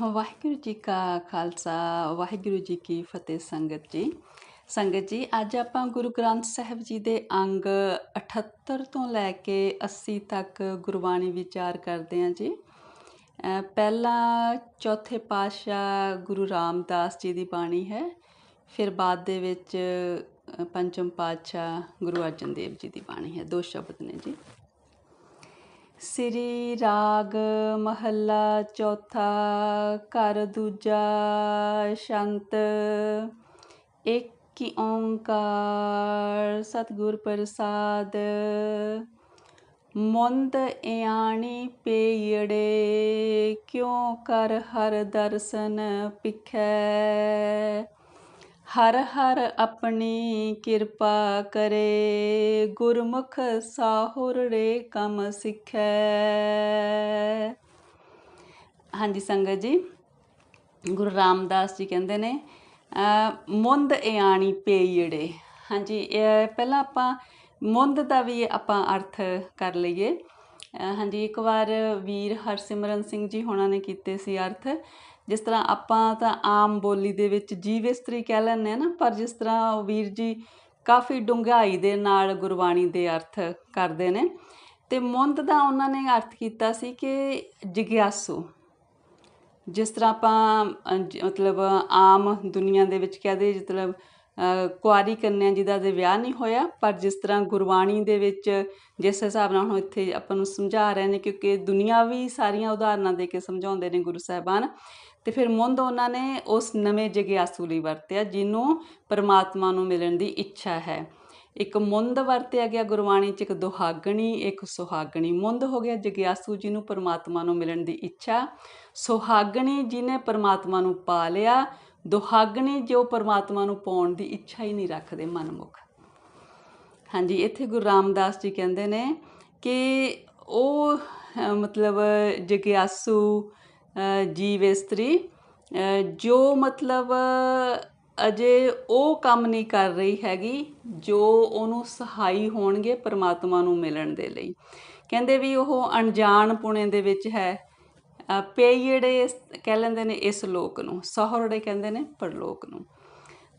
ਵਾਹਿਗੁਰੂ ਜੀ ਕਾ ਖਾਲਸਾ ਵਾਹਿਗੁਰੂ ਜੀ ਕੀ ਫਤਿਹ ਸੰਗਤ ਜੀ। ਸੰਗਤ ਜੀ ਅੱਜ ਆਪਾਂ ਗੁਰੂ ਗ੍ਰੰਥ ਸਾਹਿਬ ਜੀ ਦੇ ਅੰਗ 78 ਤੋਂ ਲੈ ਕੇ 80 ਤੱਕ ਗੁਰਬਾਣੀ ਵਿਚਾਰ ਕਰਦੇ ਹਾਂ ਜੀ। ਅ, ਪਹਿਲਾ ਚੌਥੇ ਪਾਤਸ਼ਾਹ ਗੁਰੂ ਰਾਮਦਾਸ ਜੀ ਦੀ ਬਾਣੀ ਹੈ। ਫਿਰ ਬਾਅਦ ਦੇ ਵਿੱਚ ਅ, ਪੰਚਮ ਪਾਤਸ਼ਾਹ ਗੁਰੂ ਅਰਜਨ ਦੇਵ ਜੀ ਦੀ ਬਾਣੀ ਹੈ। ਦੋ ਸ਼ਬਦ ਨੇ ਜੀ। ਸ੍ਰੀ ਰਾਗ ਮਹੱਲਾ ਚੌਥਾ, ਘਰ ਦੂਜਾ ਸ਼ੰਤ। ਇੱਕ ਓੰਕਾਰ ਸਤਿਗੁਰ ਪ੍ਰਸਾਦ। ਮੁੰਦ ਇਆਣੀ ਪੇੜੇ ਕਿਉ ਕਰ ਹਰ ਦਰਸ਼ਨ ਪਿਖੈ? ਹਰ ਹਰ ਆਪਣੀ ਕਿਰਪਾ ਕਰੇ ਗੁਰਮੁਖ ਸਾਹੁਰੜੇ ਕਮ ਸਿੱਖੈ। ਹਾਂਜੀ ਸੰਗਤ ਜੀ ਗੁਰੂ ਰਾਮਦਾਸ ਜੀ ਕਹਿੰਦੇ ਨੇ ਅਹ, ਮੁੰਦ ਇਆਣੀ ਪੇਈੜੇ। ਹਾਂਜੀ ਪਹਿਲਾਂ ਆਪਾਂ ਮੁੰਦ ਦਾ ਵੀ ਆਪਾਂ ਅਰਥ ਕਰ ਲਈਏ। ਹਾਂਜੀ ਇੱਕ ਵਾਰ ਵੀਰ ਹਰਸਿਮਰਨ ਸਿੰਘ ਜੀ ਹੋਣਾ ਨੇ ਕੀਤੇ ਸੀ ਅਰਥ। ਜਿਸ ਤਰ੍ਹਾਂ ਆਪਾਂ ਤਾਂ ਆਮ ਬੋਲੀ ਦੇ ਵਿੱਚ ਜੀਵ ਇਸਤਰੀ ਕਹਿ ਲੈਂਦੇ ਹਾਂ ਨਾ, ਪਰ ਜਿਸ ਤਰ੍ਹਾਂ ਉਹ ਵੀਰ ਜੀ ਕਾਫੀ ਡੂੰਘਾਈ ਦੇ ਨਾਲ ਗੁਰਬਾਣੀ ਦੇ ਅਰਥ ਕਰਦੇ ਨੇ। ਤੇ ਮੁੰਦ ਦਾ ਉਹਨਾਂ ਨੇ ਅਰਥ ਕੀਤਾ ਸੀ ਕਿ ਜਿਗਿਆਸੂ। ਜਿਸ ਤਰ੍ਹਾਂ ਆਪਾਂ ਮਤਲਬ ਆਮ ਦੁਨੀਆ ਦੇ ਵਿੱਚ ਕਹਦੇ ਮਤਲਬ ਕੁਆਰੀ ਕੰਨਿਆ ਜਿਹਦਾ ਦੇ ਵਿਆਹ ਨਹੀਂ ਹੋਇਆ, ਪਰ ਜਿਸ ਤਰ੍ਹਾਂ ਗੁਰਬਾਣੀ ਦੇ ਵਿੱਚ ਜਿਸ ਹਿਸਾਬ ਨਾਲ ਹੁਣ ਇੱਥੇ ਆਪਾਂ ਨੂੰ ਸਮਝਾ ਰਹੇ ਨੇ, ਕਿਉਂਕਿ ਦੁਨੀਆਵੀ ਸਾਰੀਆਂ ਉਦਾਹਰਨਾਂ ਦੇ ਕੇ ਸਮਝਾਉਂਦੇ ਨੇ ਗੁਰੂ ਸਾਹਿਬਾਨ ਤੇ ਫਿਰ ਮੁੰਦ ਉਹਨਾਂ ਨੇ ਉਸ ਨਵੇਂ ਜਗਿਆਸੂ ਲਈ ਵਰਤਿਆ, ਜਿਹਨੂੰ ਪਰਮਾਤਮਾ ਨੂੰ ਮਿਲਣ ਦੀ ਇੱਛਾ ਹੈ। ਇੱਕ ਮੁੰਦ ਵਰਤਿਆ ਗਿਆ ਗੁਰਬਾਣੀ ਚ, ਇੱਕ ਦੁਹਾਗਣੀ, ਇੱਕ ਸੁਹਾਗਣੀ। ਮੁੰਦ ਹੋ ਗਿਆ ਜਗਿਆਸੂ ਜਿਹਨੂੰ ਪਰਮਾਤਮਾ ਨੂੰ ਮਿਲਣ ਦੀ ਇੱਛਾ। ਸੁਹਾਗਣੀ ਜਿਹਨੇ ਪਰਮਾਤਮਾ ਨੂੰ ਪਾ ਲਿਆ, ਦੁਹਾਗਣੀ ਜੋ ਪਰਮਾਤਮਾ ਨੂੰ ਪਾਉਣ ਦੀ ਇੱਛਾ ਹੀ ਨਹੀਂ ਰੱਖਦੇ ਮਨਮੁਖ। ਹਾਂਜੀ, ਇੱਥੇ ਗੁਰੂ ਰਾਮਦਾਸ ਜੀ ਕਹਿੰਦੇ ਨੇ ਕਿ ਉਹ ਮਤਲਬ ਜਗਿਆਸੂ ਜੀਵ ਇਸਤਰੀ ਜੋ ਮਤਲਬ ਅਜੇ ਉਹ ਕੰਮ ਨਹੀਂ ਕਰ ਰਹੀ ਹੈਗੀ ਜੋ ਉਹਨੂੰ ਸਹਾਈ ਹੋਣਗੇ ਪਰਮਾਤਮਾ ਨੂੰ ਮਿਲਣ ਦੇ ਲਈ। ਕਹਿੰਦੇ ਵੀ ਉਹ ਅਣਜਾਣ ਪੁਣੇ ਦੇ ਵਿੱਚ ਹੈ। ਅ, ਪੇਈੜੇ ਕਹਿ ਲੈਂਦੇ ਨੇ ਇਸ ਲੋਕ ਨੂੰ ਸਹੁਰੜੇ ਕਹਿੰਦੇ ਨੇ ਪਰਲੋਕ ਨੂੰ।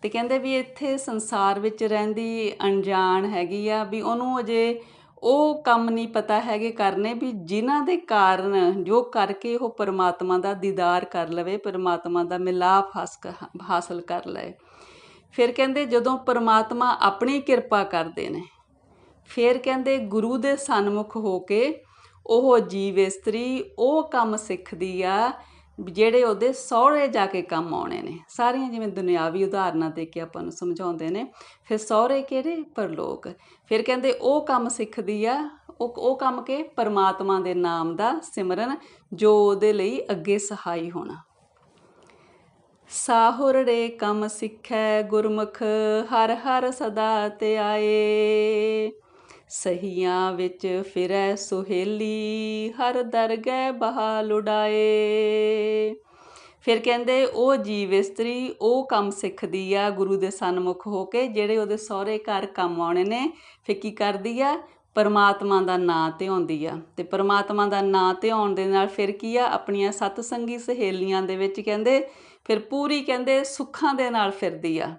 ਤੇ ਕਹਿੰਦੇ ਵੀ ਇੱਥੇ ਸੰਸਾਰ ਵਿੱਚ ਰਹਿੰਦੀ ਅਣਜਾਣ ਹੈਗੀ ਆ ਵੀ ਉਹਨੂੰ ਅਜੇ ਉਹ ਕੰਮ ਨਹੀਂ ਪਤਾ ਹੈਗੇ ਕਰਨੇ ਵੀ ਜਿਨ੍ਹਾਂ ਦੇ ਕਾਰਨ ਜੋ ਕਰਕੇ ਉਹ ਪਰਮਾਤਮਾ ਦਾ ਦੀਦਾਰ ਕਰ ਲਵੇ, ਪਰਮਾਤਮਾ ਦਾ ਮਿਲਾਪ ਹਾਸ- ਹਾਸਲ ਕਰ ਲਏ। ਫਿਰ ਕਹਿੰਦੇ ਜਦੋਂ ਪਰਮਾਤਮਾ ਆਪਣੀ ਕਿਰਪਾ ਕਰਦੇ ਨੇ, ਫਿਰ ਕਹਿੰਦੇ ਗੁਰੂ ਦੇ ਸਨਮੁਖ ਹੋ ਕੇ ਉਹ ਜੀਵ ਇਸਤਰੀ ਉਹ ਕੰਮ ਸਿੱਖਦੀ ਆ, ਜਿਹੜੇ ਉਹਦੇ ਸਹੁਰੇ ਜਾ ਕੇ ਕੰਮ ਆਉਣੇ ਨੇ। ਸਾਰੀਆਂ ਜਿਵੇਂ ਦੁਨਿਆਵੀ ਉਦਾਹਰਨਾਂ ਦੇ ਕੇ ਆਪਾਂ ਨੂੰ ਸਮਝਾਉਂਦੇ ਨੇ, ਫਿਰ ਸਹੁਰੇ ਕਿਹੜੇ? ਪਰਲੋਕ। ਫਿਰ ਕਹਿੰਦੇ ਉਹ ਕੰਮ ਸਿੱਖਦੀ ਆ, ਉਹ ਉਹ ਕੰਮ ਕੇ ਪਰਮਾਤਮਾ ਦੇ ਨਾਮ ਦਾ ਸਿਮਰਨ, ਜੋ ਉਹਦੇ ਲਈ ਅੱਗੇ ਸਹਾਈ ਹੋਣਾ। ਸਾਹੁਰੜੇ ਕੰਮ ਸਿੱਖੈ ਗੁਰਮੁਖ, ਹਰ ਹਰ ਸਦਾ ਤੇ ਆਏ। ਸਹੀਆਂ ਵਿੱਚ ਫਿਰੈ ਸੁਹੇਲੀ, ਹਰ ਦਰਗਹਿ ਬਹਾ ਲੁਡਾਏ ਫਿਰ ਕਹਿੰਦੇ ਉਹ ਜੀਵ ਇਸਤਰੀ, ਉਹ ਕੰਮ ਸਿੱਖਦੀ ਆ ਗੁਰੂ ਦੇ ਸਨਮੁਖ ਹੋ ਕੇ, ਜਿਹੜੇ ਉਹਦੇ ਸਹੁਰੇ ਘਰ ਕੰਮ ਆਉਣੇ ਨੇ, ਫਿਰ ਕੀ ਕਰਦੀ ਆ? ਪਰਮਾਤਮਾ ਦਾ ਨਾਂ ਧਿਆਉਂਦੀ ਆ। ਤੇ ਪਰਮਾਤਮਾ ਦਾ ਨਾਂ ਧਿਆਉਣ ਦੇ ਨਾਲ ਫਿਰ ਕੀ ਆ? ਆਪਣੀਆਂ ਸਤ ਸੰਗੀ ਸਹੇਲੀਆਂ ਦੇ ਵਿੱਚ ਕਹਿੰਦੇ, ਫਿਰ ਪੂਰੀ ਕਹਿੰਦੇ ਸੁੱਖਾਂ ਦੇ ਨਾਲ ਫਿਰਦੀ ਆ।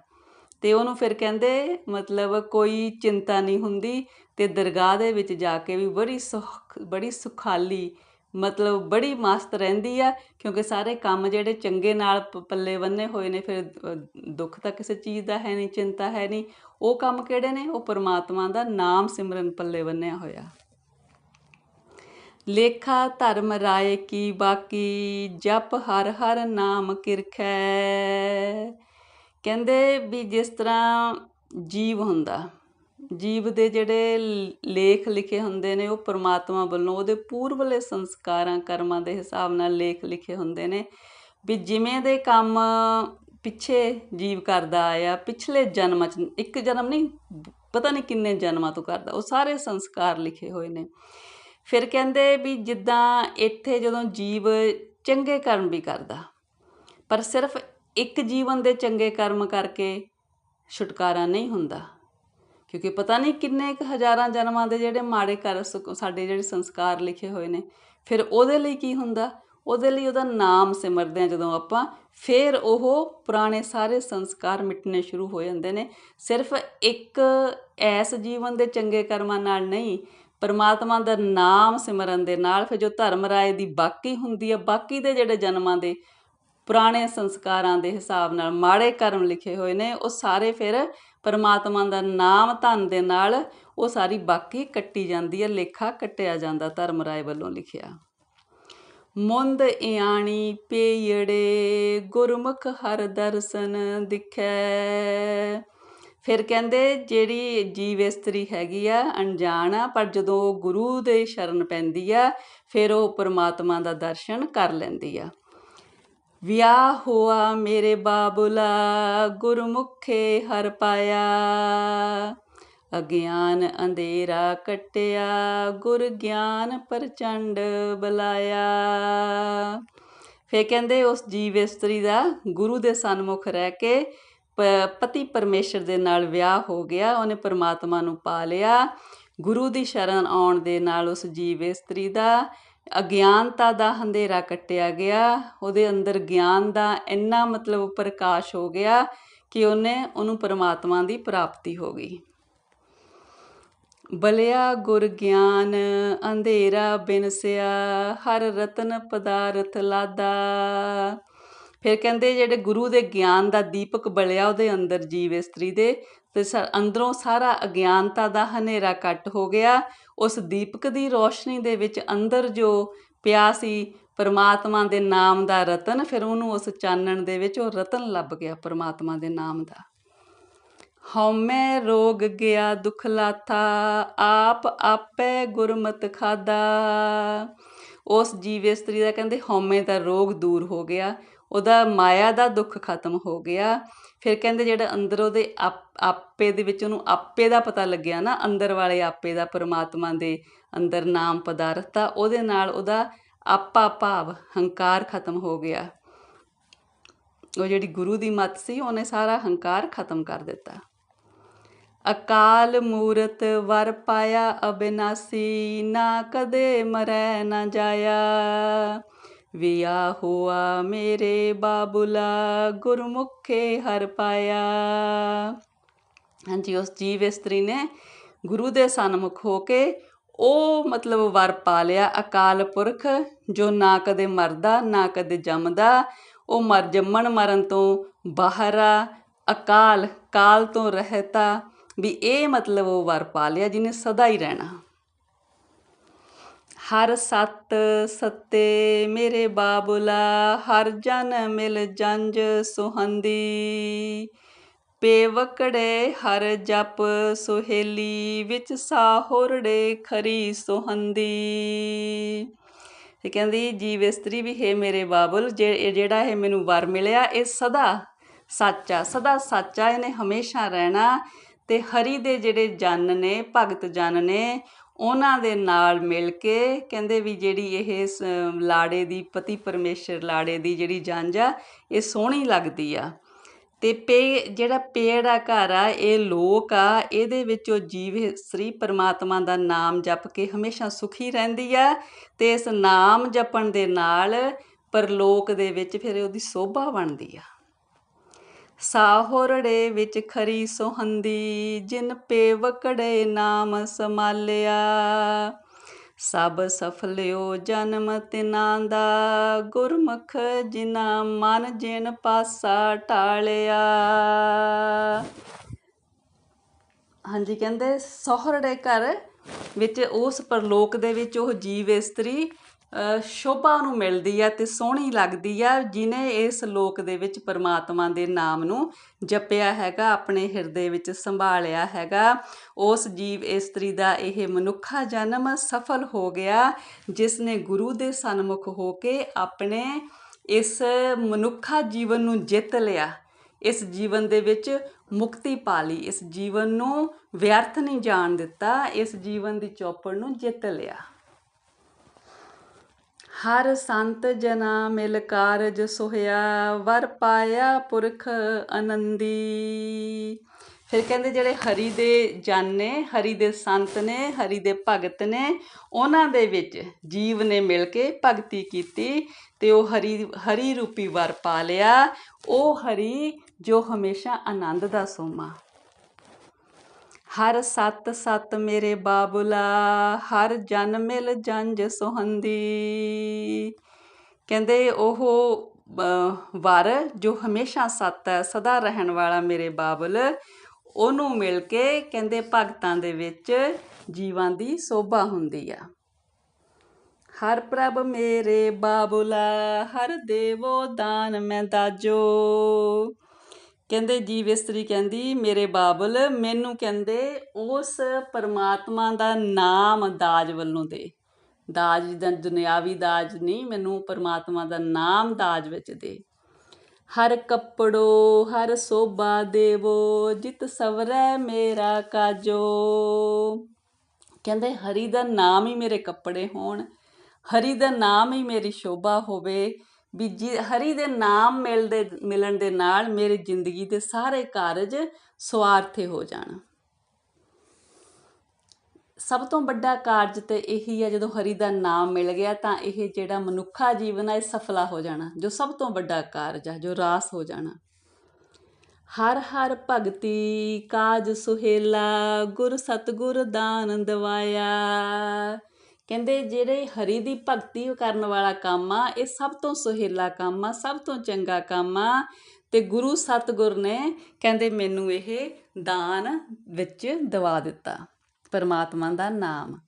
ਤੇ ਉਹਨੂੰ ਫਿਰ ਕਹਿੰਦੇ, ਮਤਲਬ ਕੋਈ ਚਿੰਤਾ ਨਹੀਂ ਹੁੰਦੀ, ਤੇ ਦਰਗਾਹ ਦੇ ਵਿੱਚ ਜਾ ਕੇ ਵੀ ਬੜੀ ਸੁਖ, ਬੜੀ ਸੁਖਾਲੀ ਮਤਲਬ ਬੜੀ ਮਸਤ ਰਹਿੰਦੀ ਆ, ਕਿਉਂਕਿ ਸਾਰੇ ਕੰਮ ਜਿਹੜੇ ਚੰਗੇ ਨਾਲ ਪੱਲੇ ਬੰਨੇ ਹੋਏ ਨੇ, ਫਿਰ ਦੁੱਖ ਤਾਂ ਕਿਸੇ ਚੀਜ਼ ਦਾ ਹੈ ਨਹੀਂ, ਚਿੰਤਾ ਹੈ ਨਹੀਂ। ਉਹ ਕੰਮ ਕਿਹੜੇ ਨੇ? ਉਹ ਪਰਮਾਤਮਾ ਦਾ ਨਾਮ ਸਿਮਰਨ ਪੱਲੇ ਬੰਨਿਆ ਹੋਇਆ। ਲੇਖਾ ਧਰਮ ਰਾਏ ਕੀ ਬਾਕੀ, ਜਪ ਹਰ ਹਰ ਨਾਮ ਕਿਰਖੈ। ਕਹਿੰਦੇ ਵੀ ਜਿਸ ਤਰ੍ਹਾਂ ਜੀਵ ਹੁੰਦਾ ਜੀਵ ਦੇ ਜਿਹੜੇ ਲ- ਲੇਖ ਲਿਖੇ ਹੁੰਦੇ ਨੇ, ਉਹ ਪ੍ਰਮਾਤਮਾ ਵੱਲੋਂ, ਉਹਦੇ ਪੂਰਵਲੇ ਸੰਸਕਾਰਾਂ, ਕਰਮਾਂ ਦੇ ਹਿਸਾਬ ਨਾਲ ਲੇਖ ਲਿਖੇ ਹੁੰਦੇ ਨੇ ਵੀ ਜਿਵੇਂ ਦੇ ਕੰਮ ਪਿੱਛੇ ਜੀਵ ਕਰਦਾ ਆਇਆ, ਪਿਛਲੇ ਜਨਮਾਂ 'ਚ, ਇੱਕ ਜਨਮ ਨਹੀਂ, ਪਤਾ ਨਹੀਂ ਕਿੰਨੇ ਜਨਮਾਂ ਤੋਂ ਕਰਦਾ, ਉਹ ਸਾਰੇ ਸੰਸਕਾਰ ਲਿਖੇ ਹੋਏ ਨੇ। ਫਿਰ ਕਹਿੰਦੇ ਵੀ ਜਿੱਦਾਂ ਇੱਥੇ ਜਦੋਂ ਜੀਵ ਚੰਗੇ ਕਰਮ ਵੀ ਕਰਦਾ, ਪਰ ਸਿਰਫ ਇੱਕ ਜੀਵਨ ਦੇ ਚੰਗੇ ਕਰਮ ਕਰਕੇ ਛੁਟਕਾਰਾ ਨਹੀਂ ਹੁੰਦਾ। ਕਿਉਂਕਿ ਪਤਾ ਨਹੀਂ ਕਿੰਨੇ ਕੁ ਹਜ਼ਾਰਾਂ ਜਨਮਾਂ ਦੇ ਜਿਹੜੇ ਮਾੜੇ ਕਰ ਸਾਡੇ ਜਿਹੜੇ ਸੰਸਕਾਰ ਲਿਖੇ ਹੋਏ ਨੇ। ਫਿਰ ਉਹਦੇ ਲਈ ਕੀ ਹੁੰਦਾ? ਉਹਦੇ ਲਈ ਉਹਦਾ ਨਾਮ ਸਿਮਰਦੇ ਆ ਜਦੋਂ ਆਪਾਂ। ਫਿਰ ਉਹ ਪੁਰਾਣੇ ਸਾਰੇ ਸੰਸਕਾਰ ਮਿਟਣੇ ਸ਼ੁਰੂ ਹੋ ਜਾਂਦੇ ਨੇ। ਸਿਰਫ ਇੱਕ ਐਸ ਜੀਵਨ ਦੇ ਚੰਗੇ ਕਰਮਾਂ ਨਾਲ ਨਹੀਂ, ਪਰਮਾਤਮਾ ਦਾ ਨਾਮ ਸਿਮਰਨ ਦੇ ਨਾਲ ਫਿਰ ਜੋ ਧਰਮ ਰਾਏ ਦੀ ਬਾਕੀ ਹੁੰਦੀ ਹੈ ਬਾਕੀ ਦੇ ਜਿਹੜੇ ਜਨਮਾਂ ਦੇ ਪੁਰਾਣੇ ਸੰਸਕਾਰਾਂ ਦੇ ਹਿਸਾਬ ਨਾਲ ਮਾੜੇ ਕਰਮ ਲਿਖੇ ਹੋਏ ਨੇ, ਉਹ ਸਾਰੇ ਫਿਰ ਪਰਮਾਤਮਾ ਦਾ ਨਾਮ ਧਨ ਦੇ ਨਾਲ ਉਹ ਸਾਰੀ ਬਾਕੀ ਕੱਟੀ ਜਾਂਦੀ ਹੈ, ਲੇਖਾ ਕੱਟਿਆ ਜਾਂਦਾ, ਧਰਮ ਰਾਏ ਵੱਲੋਂ ਲਿਖਿਆ। ਮੁੰਦ ਇਆਣੀ ਪੇਯੜੇ, ਗੁਰਮੁਖ ਹਰ ਦਰਸ਼ਨ ਦਿਖੈ। ਫਿਰ ਕਹਿੰਦੇ, ਜਿਹੜੀ ਜੀਵ ਇਸਤਰੀ ਹੈਗੀ ਆ, ਅਣਜਾਣ ਆ, ਪਰ ਜਦੋਂ ਉਹ ਗੁਰੂ ਦੇ ਸ਼ਰਨ ਪੈਂਦੀ ਆ, ਫਿਰ ਉਹ ਪਰਮਾਤਮਾ ਦਾ ਦਰਸ਼ਨ ਕਰ ਲੈਂਦੀ ਆ। ਵਿਆਹ ਹੋਆ ਮੇਰੇ ਬਾਬੁਲਾ, ਗੁਰਮੁਖੇ ਹਰ ਪਾਇਆ। ਅਗਿਆਨ ਅੰਧੇਰਾ ਕਟਿਆ, ਗੁਰ ਗਿਆਨ ਪ੍ਰਚੰਡ ਬਲਾਇਆ। ਫੇ ਕਹਿੰਦੇ ਉਸ ਜੀਵ ਇਸਤਰੀ ਦਾ ਗੁਰੂ ਦੇ ਸਨਮੁਖ ਰਹਿ ਕੇ ਪ- ਪਤੀ ਪਰਮੇਸ਼ਰ ਦੇ ਨਾਲ ਵਿਆਹ ਹੋ ਗਿਆ, ਉਹਨੇ ਪਰਮਾਤਮਾ ਨੂੰ ਪਾ ਲਿਆ। ਗੁਰੂ ਦੀ ਸ਼ਰਨ ਆਉਣ ਦੇ ਨਾਲ ਉਸ ਜੀਵ ਇਸਤਰੀ ਦਾ ਅਗਿਆਨਤਾ ਦਾ ਹਨੇਰਾ ਕੱਟਿਆ ਗਿਆ, ਉਹਦੇ ਅੰਦਰ ਗਿਆਨ ਦਾ ਇੰਨਾ ਮਤਲਬ ਪ੍ਰਕਾਸ਼ ਹੋ ਗਿਆ ਕਿ ਉਹਨੇ ਉਹਨੂੰ ਪਰਮਾਤਮਾ ਦੀ ਪ੍ਰਾਪਤੀ ਹੋ ਗਈ। ਬਲਿਆ ਗੁਰ ਗਿਆਨ, ਅੰਧੇਰਾ ਬਿਨਸਿਆ, ਹਰ ਰਤਨ ਪਦਾਰਥ ਲਾਦਾ। ਫਿਰ ਕਹਿੰਦੇ ਜਿਹੜੇ ਗੁਰੂ ਦੇ ਗਿਆਨ ਦਾ ਦੀਪਕ ਬਲਿਆ ਉਹਦੇ ਅੰਦਰ ਜੀਵ ਇਸਤਰੀ ਦੇ, ਤੇ ਅੰਦਰੋਂ ਸਾਰਾ ਅਗਿਆਨਤਾ ਦਾ ਹਨੇਰਾ ਕੱਟ ਹੋ ਗਿਆ ਉਸ ਦੀਪਕ ਦੀ ਰੋਸ਼ਨੀ ਦੇ ਵਿੱਚ ਅੰਦਰ ਜੋ ਪਿਆ ਸੀ ਪਰਮਾਤਮਾ ਦੇ ਨਾਮ ਦਾ ਰਤਨ, ਫਿਰ ਉਹਨੂੰ ਉਸ ਚਾਨਣ ਦੇ ਵਿੱਚ ਉਹ ਰਤਨ ਲੱਭ ਗਿਆ ਪਰਮਾਤਮਾ ਦੇ ਨਾਮ ਦਾ। ਹਉਮੈ ਰੋਗ ਗਿਆ, ਦੁਖ ਲਾਥਾ ਆਪ ਆਪੇ ਗੁਰਮਤ ਖਾਦਾ ਉਸ ਜੀਵ ਇਸਤਰੀ ਦਾ ਕਹਿੰਦੇ ਹਉਮੈ ਦਾ ਰੋਗ ਦੂਰ ਹੋ ਗਿਆ, ਉਹਦਾ ਮਾਇਆ ਦਾ ਦੁੱਖ ਖਤਮ ਹੋ ਗਿਆ। ਫਿਰ ਕਹਿੰਦੇ ਜਿਹੜਾ ਅੰਦਰ ਉਹਦੇ ਆਪ- ਆਪੇ ਦੇ ਵਿੱਚ ਉਹਨੂੰ ਆਪੇ ਦਾ ਪਤਾ ਲੱਗਿਆ ਨਾ, ਅੰਦਰ ਵਾਲੇ ਆਪੇ ਦਾ, ਪਰਮਾਤਮਾ ਦੇ ਅੰਦਰ ਨਾਮ ਪਦਾਰਥ ਦਾ, ਉਹਦੇ ਨਾਲ ਉਹਦਾ ਆਪਾ ਭਾਵ ਹੰਕਾਰ ਖਤਮ ਹੋ ਗਿਆ। ਉਹ ਜਿਹੜੀ ਗੁਰੂ ਦੀ ਮੱਤ ਸੀ, ਉਹਨੇ ਸਾਰਾ ਹੰਕਾਰ ਖਤਮ ਕਰ ਦਿੱਤਾ। ਅਕਾਲ ਮੂਰਤ ਵਰ ਪਾਇਆ ਅਬਿਨਾਸੀ, ਨਾ ਕਦੇ ਮਰੈ ਨਾ ਜਾਇਆ। ਵਿਆਹ ਹੋਆ ਮੇਰੇ ਬਾਬੁਲਾ, ਗੁਰਮੁਖੇ ਹਰ ਪਾਇਆ। ਹਾਂਜੀ, ਉਸ ਜੀਵ ਇਸਤਰੀ ਨੇ ਗੁਰੂ ਦੇ ਸਨਮੁਖ ਹੋ ਕੇ ਉਹ ਮਤਲਬ ਵਰ ਪਾ ਲਿਆ ਅਕਾਲ ਪੁਰਖ, ਜੋ ਨਾ ਕਦੇ ਮਰਦਾ, ਨਾ ਕਦੇ ਜੰਮਦਾ। ਉਹ ਮਰ ਜੰਮਣ ਮਰਨ ਤੋਂ ਬਾਹਰ ਆ, ਅਕਾਲ ਕਾਲ ਤੋਂ ਰਹਿਤਾ। ਵੀ ਇਹ ਮਤਲਬ ਉਹ ਵਰ ਪਾ ਲਿਆ, ਜਿਹਨੇ ਸਦਾ ਹੀ ਰਹਿਣਾ। ਹਰ ਸਤ ਸੱਤੇ ਮੇਰੇ ਬਾਬੁਲਾ, ਹਰ ਜਨ ਮਿਲ ਜੰਜ ਸੁਹੰਦੀ। ਪੇਵਕੜੇ ਹਰ ਜਪ ਸੁਹੇਲੀ, ਵਿੱਚ ਸਾਹੁਰੜੇ ਖਰੀ ਸੁਹੰਦੀ। ਇਹ ਕਹਿੰਦੀ, ਜੀਵ ਇਸਤਰੀ ਵੀ ਹੈ ਮੇਰੇ ਬਾਬੁਲ, ਜੇ ਇਹ ਜਿਹੜਾ ਇਹ ਮੈਨੂੰ ਵਰ ਮਿਲਿਆ, ਇਹ ਸਦਾ ਸੱਚਾ ਸਦਾ ਸੱਚਾ ਇਹਨੇ ਹਮੇਸ਼ਾ ਰਹਿਣਾ ਤੇ ਹਰੀ ਦੇ ਜਿਹੜੇ ਜਨ ਨੇ, ਭਗਤ ਜਨ ਨੇ ਉਹਨਾਂ ਦੇ ਨਾਲ ਮਿਲ ਕੇ ਕਹਿੰਦੇ ਵੀ ਜਿਹੜੀ ਇਹ ਸ- ਲਾੜੇ ਦੀ, ਪਤੀ ਪਰਮੇਸ਼ਰ ਲਾੜੇ ਦੀ ਜਿਹੜੀ ਜੰਝ ਆ, ਇਹ ਸੋਹਣੀ ਲੱਗਦੀ ਆ। ਤੇ ਪੇ, ਜਿਹੜਾ ਪੇੜ ਆ ਘਰ ਆ, ਇਹ ਲੋਕ ਆ, ਇਹਦੇ ਵਿੱਚ ਉਹ ਜੀਵ ਸ੍ਰੀ ਪਰਮਾਤਮਾ ਦਾ ਨਾਮ ਜਪ ਕੇ ਹਮੇਸ਼ਾ ਸੁਖੀ ਰਹਿੰਦੀ ਆ ਤੇ ਇਸ ਨਾਮ ਜਪਣ ਦੇ ਨਾਲ ਪਰਲੋਕ ਦੇ ਵਿੱਚ ਫਿਰ ਉਹਦੀ ਸੋਭਾ ਬਣਦੀ ਆ। ਸਾਹੁਰੜੇ ਵਿੱਚ ਖਰੀ ਸੋਹੰਦੀ, ਜਿਨ ਪੇਵਕੜੇ ਨਾਮ ਸਮਾਲਿਆ। ਸਭ ਸਫਲਿਓ ਜਨਮ ਤਿਨਾਂ ਦਾ, ਗੁਰਮੁਖ ਜਿਨਾ ਮਨ ਜਿਨ ਪਾਸਾ ਟਾਲਿਆ। ਹਾਂਜੀ, ਕਹਿੰਦੇ ਸਹੁਰੜੇ ਘਰ ਵਿੱਚ ਉਸ ਪਰਲੋਕ ਦੇ ਵਿੱਚ ਉਹ ਜੀਵ ਇਸਤਰੀ ਸ਼ੋਭਾ ਨੂੰ ਮਿਲਦੀ ਆ ਅਤੇ ਸੋਹਣੀ ਲੱਗਦੀ ਆ ਜਿਹਨੇ ਇਸ ਲੋਕ ਦੇ ਵਿੱਚ ਪਰਮਾਤਮਾ ਦੇ ਨਾਮ ਨੂੰ ਜਪਿਆ ਹੈਗਾ, ਆਪਣੇ ਹਿਰਦੇ ਵਿੱਚ ਸੰਭਾਲਿਆ ਹੈਗਾ, ਉਸ ਜੀਵ ਇਸਤਰੀ ਦਾ ਇਹ ਮਨੁੱਖਾ ਜਨਮ ਸਫਲ ਹੋ ਗਿਆ ਜਿਸ ਨੇ ਗੁਰੂ ਦੇ ਸਨਮੁਖ ਹੋ ਕੇ ਆਪਣੇ ਇਸ ਮਨੁੱਖਾ ਜੀਵਨ ਨੂੰ ਜਿੱਤ ਲਿਆ, ਇਸ ਜੀਵਨ ਦੇ ਵਿੱਚ ਮੁਕਤੀ ਪਾ ਲਈ, ਇਸ ਜੀਵਨ ਨੂੰ ਵਿਅਰਥ ਨਹੀਂ ਜਾਣ ਦਿੱਤਾ, ਇਸ ਜੀਵਨ ਦੀ ਚੌਪੜ ਨੂੰ ਜਿੱਤ ਲਿਆ। ਹਰ ਸੰਤ ਜਨਾ ਮਿਲ ਕਾਰਜ ਸੋਹਿਆ, ਵਰ ਪਾਇਆ ਪੁਰਖ ਆਨੰਦੀ ਫਿਰ ਕਹਿੰਦੇ ਜਿਹੜੇ ਹਰੀ ਦੇ ਜਨ ਨੇ, ਹਰੀ ਦੇ ਸੰਤ ਨੇ, ਹਰੀ ਦੇ ਭਗਤ ਨੇ, ਉਹਨਾਂ ਦੇ ਵਿੱਚ ਜੀਵ ਨੇ ਮਿਲ ਕੇ ਭਗਤੀ ਕੀਤੀ ਤੇ ਉਹ ਹਰੀ ਹਰੀ ਰੂਪੀ ਵਰ ਪਾ ਲਿਆ। ਉਹ ਹਰੀ ਜੋ ਹਮੇਸ਼ਾ ਆਨੰਦ ਦਾ ਸੋਮਾ। ਹਰ ਸਤ ਸਤ ਮੇਰੇ ਬਾਬੁਲਾ, ਹਰ ਜਨ ਮਿਲ ਜੰਜ ਸੁਹੰਦੀ। ਕਹਿੰਦੇ ਉਹ ਵਰ ਜੋ ਹਮੇਸ਼ਾ ਸਤ ਹੈ, ਸਦਾ ਰਹਿਣ ਵਾਲਾ ਮੇਰੇ ਬਾਬਲ, ਉਹਨੂੰ ਮਿਲ ਕੇ ਕਹਿੰਦੇ ਭਗਤਾਂ ਦੇ ਵਿੱਚ ਜੀਵਾਂ ਦੀ ਸੋਭਾ ਹੁੰਦੀ ਆ। ਹਰ ਪ੍ਰਭ ਮੇਰੇ ਬਾਬੁਲਾ, ਹਰ ਦੇਵੋ ਦਾਨ ਮੈਂ ਦਾਜੋ। ਕਹਿੰਦੇ ਜੀਵ ਇਸਤਰੀ ਕਹਿੰਦੀ, ਮੇਰੇ ਬਾਬਲ, ਮੈਨੂੰ ਕਹਿੰਦੇ ਉਸ ਪਰਮਾਤਮਾ ਦਾ ਨਾਮ ਦਾਜ ਵੱਲੋਂ ਦੇ। ਦਾਜ ਦਾ, ਦੁਨਿਆਵੀ ਦਾਜ ਨਹੀਂ, ਮੈਨੂੰ ਪਰਮਾਤਮਾ ਦਾ ਨਾਮ ਦਾਜ ਵਿੱਚ ਦੇ। ਹਰ ਕੱਪੜੋ, ਹਰ ਸੋਭਾ ਦੇਵੋ, ਜਿਤ ਸਵਰੈ ਮੇਰਾ ਕਾਜੋ। ਕਹਿੰਦੇ, ਹਰੀ ਦਾ ਨਾਮ ਹੀ ਮੇਰੇ ਕੱਪੜੇ ਹੋਣ, ਹਰੀ ਦਾ ਨਾਮ ਹੀ ਮੇਰੀ ਸ਼ੋਭਾ ਹੋਵੇ। ਵੀ ਜੀ ਹਰੀ ਦੇ ਨਾਮ ਮਿਲਦੇ, ਮਿਲਣ ਦੇ ਨਾਲ ਮੇਰੀ ਜ਼ਿੰਦਗੀ ਦੇ ਸਾਰੇ ਕਾਰਜ ਸਵਾਰਥੇ ਹੋ ਜਾਣ। ਸਭ ਤੋਂ ਵੱਡਾ ਕਾਰਜ ਤੇ ਇਹੀ ਹੈ ਜਦੋਂ ਹਰੀ ਦਾ ਨਾਮ ਮਿਲ ਗਿਆ ਤਾਂ ਇਹ ਜਿਹੜਾ ਮਨੁੱਖਾ ਜੀਵਨ ਹੈ ਇਹ ਸਫਲਾ ਹੋ ਜਾਣਾ, ਜੋ ਸਭ ਤੋਂ ਵੱਡਾ ਕਾਰਜ ਹੈ ਜੋ ਰਾਸ ਹੋ ਜਾਣਾ। ਹਰ ਹਰ ਭਗਤੀ ਕਾਜ ਸੁਹੇਲਾ, ਗੁਰ ਸਤਗੁਰ ਦਾਨ ਦਵਾਇਆ। ਕਹਿੰਦੇ ਜਿਹੜੇ ਹਰੀ ਦੀ ਭਗਤੀ ਕਰਨ ਵਾਲਾ ਕੰਮ ਆ, ਇਹ ਸਭ ਤੋਂ ਸੁਹੇਲਾ ਕੰਮ ਆ, ਸਭ ਤੋਂ ਚੰਗਾ ਕੰਮ ਆ। ਤੇ ਗੁਰੂ ਸਤਗੁਰ ਨੇ ਕਹਿੰਦੇ ਮੈਨੂੰ ਇਹ ਦਾਨ ਵਿੱਚ ਦਵਾ ਦਿੱਤਾ, ਪਰਮਾਤਮਾ ਦਾ ਨਾਮ।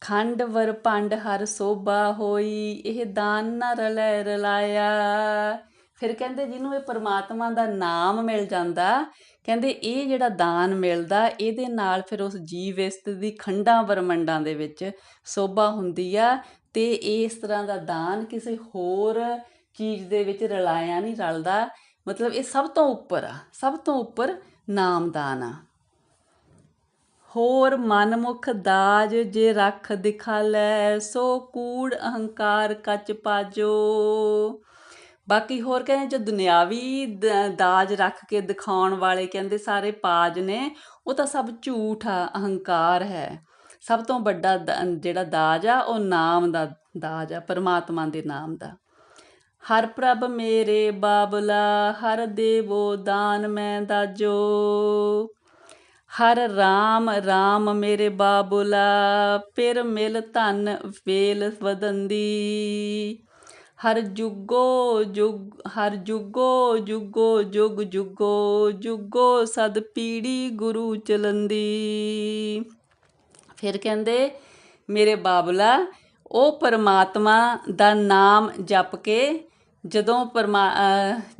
ਖੰਡ ਵਰ ਪੰਡ ਹਰ ਸੋਭਾ ਹੋਈ, ਇਹ ਦਾਨ ਨਾ ਰਲੈ ਰਲਾਇਆ। ਫਿਰ ਕਹਿੰਦੇ ਜਿਹਨੂੰ ਇਹ ਪਰਮਾਤਮਾ ਦਾ ਨਾਮ ਮਿਲ ਜਾਂਦਾ, ਕਹਿੰਦੇ ਇਹ ਜਿਹੜਾ ਦਾਨ ਮਿਲਦਾ, ਇਹਦੇ ਨਾਲ ਫਿਰ ਉਸ ਜੀਵ ਇਸਤ ਦੀ ਖੰਡਾਂ ਬਰਮੰਡਾਂ ਦੇ ਵਿੱਚ ਸੋਭਾ ਹੁੰਦੀ ਆ ਤੇ ਇਸ ਤਰ੍ਹਾਂ ਦਾ ਦਾਨ ਕਿਸੇ ਹੋਰ ਚੀਜ਼ ਦੇ ਵਿੱਚ ਰਲਾਇਆ ਨਹੀਂ ਰਲਦਾ, ਮਤਲਬ ਇਹ ਸਭ ਤੋਂ ਉੱਪਰ ਆ, ਸਭ ਤੋਂ ਉੱਪਰ ਨਾਮਦਾਨ ਆ। ਹੋਰ ਮਨਮੁਖ ਦਾਜ ਜੇ ਰੱਖ ਦਿਖਾਲੈ ਸੋ ਕੂੜ ਅਹੰਕਾਰ ਕੱਚ ਪਾਜੋ। ਬਾਕੀ ਹੋਰ ਕਹਿੰਦੇ ਜੋ ਦੁਨਿਆਵੀ ਦ- ਦਾਜ ਰੱਖ ਕੇ ਦਿਖਾਉਣ ਵਾਲੇ ਕਹਿੰਦੇ ਸਾਰੇ ਪਾਜ ਨੇ, ਉਹ ਤਾਂ ਸਭ ਝੂਠ ਆ, ਅਹੰਕਾਰ ਹੈ। ਸਭ ਤੋਂ ਵੱਡਾ ਦ- ਜਿਹੜਾ ਦਾਜ ਆ, ਉਹ ਨਾਮ ਦਾ ਦਾਜ ਆ, ਪਰਮਾਤਮਾ ਦੇ ਨਾਮ ਦਾ। ਹਰ ਪ੍ਰਭ ਮੇਰੇ ਬਾਬਲਾ, ਹਰ ਦੇਵੋ ਦਾਨ ਮੈਂ ਦਾਜੋ। ਹਰ ਰਾਮ ਰਾਮ ਮੇਰੇ ਬਾਬੁਲਾ, ਫਿਰ ਮਿਲ ਧਨ ਵੇਲ ਵਦੰਦੀ ਹਰ ਜੁਗੋ ਜੁਗ, ਹਰ ਜੁਗੋ ਜੁਗੋ, ਜੁਗ ਜੁਗੋ ਜੁਗੋ ਸਦ ਪੀੜੀ ਗੁਰੂ ਚਲੰਦੀ। ਫਿਰ ਕਹਿੰਦੇ, ਮੇਰੇ ਬਾਬਲਾ, ਉਹ ਪਰਮਾਤਮਾ ਦਾ ਨਾਮ ਜਪ ਕੇ ਜਦੋਂ ਪਰਮਾ